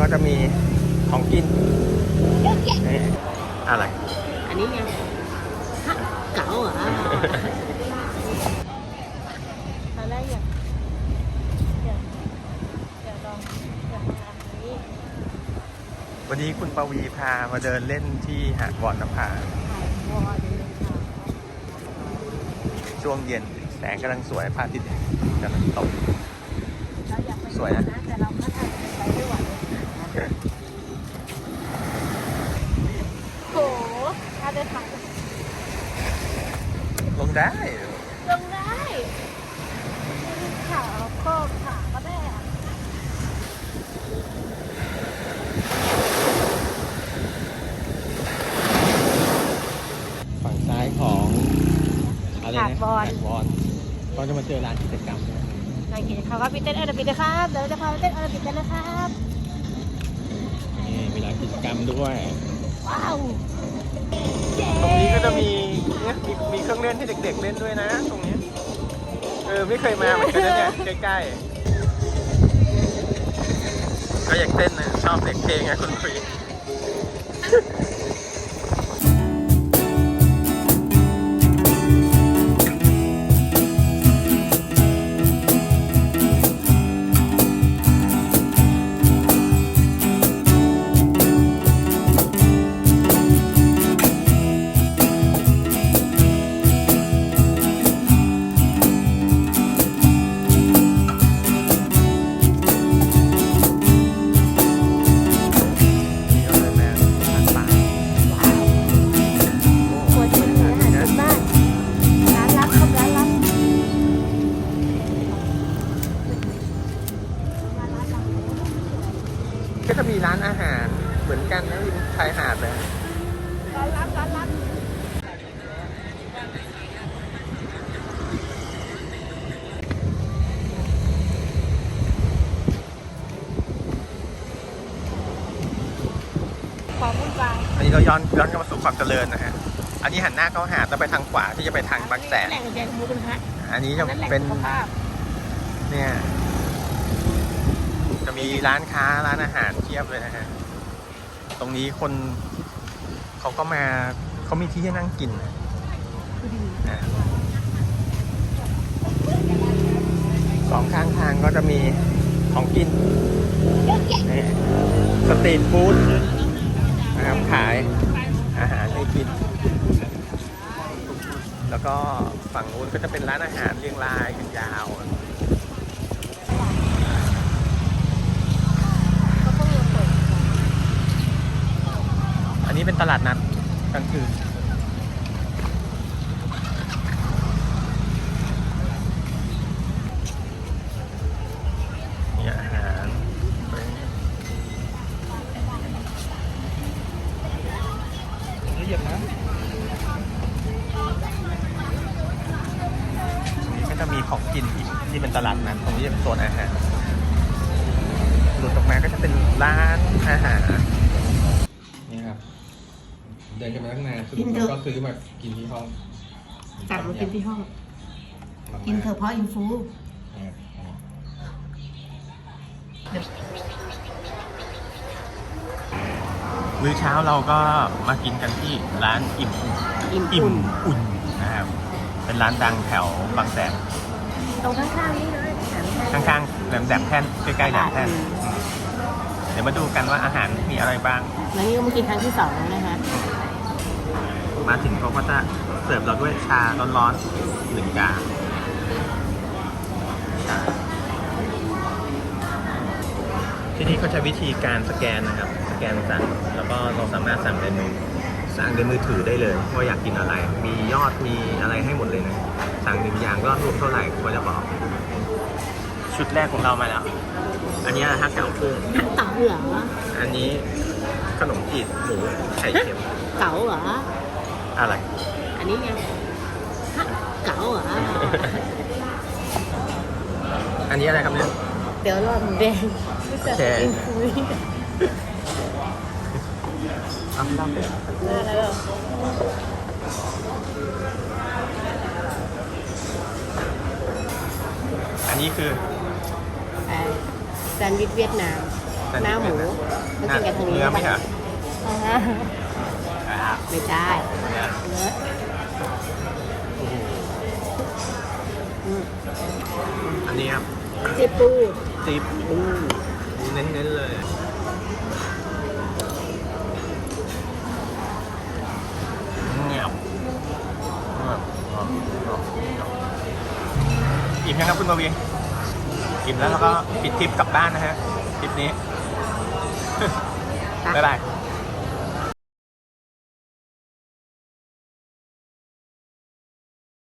ก็จะมีของกินอะไร อันนี้ไงเก๋าเหรอตอนแรกอยากอยากยาลองอยากลองอันนี้วันนี้คุณปวีพามาเดินเล่นที่หาดวอนนภาถ่านช่วงเย็นแสงกำลังสวยพระอาทิตย์กำลังตกสวยนะ แต่เราก็ถ่ายไปไม่ไห ถ้าได้ถ่ายลงได้ ลงได้ขาโคกขาก็ได้อะฝั่งซ้ายของอะไรนะหาดบอลหาดบอลก็จะมาเจอร้านกิจกรรมนะนายกิจเขาว่าพี่เต้นเออปิดนะครับเดี๋ยวเราจะพาไปเต้นเออปิดกันนะครับนี่มีร้านกิจกรรมด้วย ว้าวเย้ตรงนี้ก็จะมีเนี่ยมีมีเครื่องเล่นให้เด็กๆเล่นด้วยนะ ตรงนี้ เออไม่เคยมาเหมือนกันนะเนี่ยใกล้ๆก็อยากเต้นนะชอบเด็กเพลงไงคุณครี ก็จะมีร้านอาหารเหมือนกันนะริมชายหาดเลยร้านลับร้านลับความวุ่นวายอันนี้เราย้อนย้อนกลับมาสู่ความเจริญนะฮะ อันนี้หันหน้าเข้าหาดแล้วไปทางขวาที่จะไปทางบางแสน แหล่งแกงมูกันฮะอันนี้จะนั่นแหล่งเป็นสุขภาพ เนี่ย จะมีร้านค้าร้านอาหารเทียบเลยนะฮะ ตรงนี้คนเขาก็มาเขามีที่ให้นั่งกินนะอะสองข้างทางก็จะมีของกินนี่สตรีทฟู้ดนะครับขายอาหารให้กิน แล้วก็ฝั่งนู้นก็จะเป็นร้านอาหารเรียงรายกันยาว ก็ต้องยังเปิด อันนี้เป็น ตลาดนัดกลางคืนมีอาหารละเอียดนะตรงนี้ก็จะมีของกินอีกที่เป็นตลาดนัดตรงนี้จะเป็นโซนอาหารหลุดออกมาก็จะเป็นร้านอาหารนี่ครับ เดินกันมาตั้งนานสรุปแล้วก็ซื้อมากินที่ห้องสั่งมากินที่ห้อง กินเถอะเพราะอินฟูมื้อเช้าเราก็มากินกันที่ร้านอิ่มอิ่มอิ่มอุ่นอุ่นนะครับ เป็นร้านดังแถวบางแสนตรงข้างๆนี่เลยแถมแค่ข้างๆแหลมแหลมแท่นใกล้ๆแหลมแท่นอืมอืมเดี๋ยวมาดูกันว่าอาหารมีอะไรบ้างแล้วนี่ก็มากินครั้งที่สองแล้วนะคะ มาถึงเขาก็จะเสิร์ฟเราด้วยชาร้อนๆหนึ่งกาชาที่นี่เขาใช้วิธีการสแกนนะครับ สแกนสั่ง แล้วก็เราสามารถสั่งในมือ สั่งในมือถือได้เลยว่าอยากกินอะไร มียอดมีอะไรให้หมดเลยนะ สั่งหนึ่งอย่างยอดรวมเท่าไหร่เขาจะบอก ชุดแรกของเรามาแล้ว อันนี้ฮักเก๋ากุ้งเก๋าเหรอ อันนี้ขนมจีบหมูไข่เค็ม เก๋าเหรอ อะไร อันนี้ไงฮะเก๋าเหรอ อันนี้อะไรครับเนี่ย เดี๋ยวรอหมูแดงไม่เจอแชร์อินฟูนี่เอาเล่าไปได้แล้วเหรออันนี้คือเอ่อแซนด์วิชเวียดนาม หน้าหมูต้องกินกันทางนี้เนื้อไม่ใช่เหรออ่าอ่าา ไม่ได้เนี่ยเลอะโอ้โหอืมอันนี้ครับซีปูซีปูเน้นๆเลยเงียบเงียบอิ่มยังครับคุณปวีอิ่มแล้วแล้วก็ปิดทริปกลับบ้านนะฮะทริปนี้บ๊ายบาย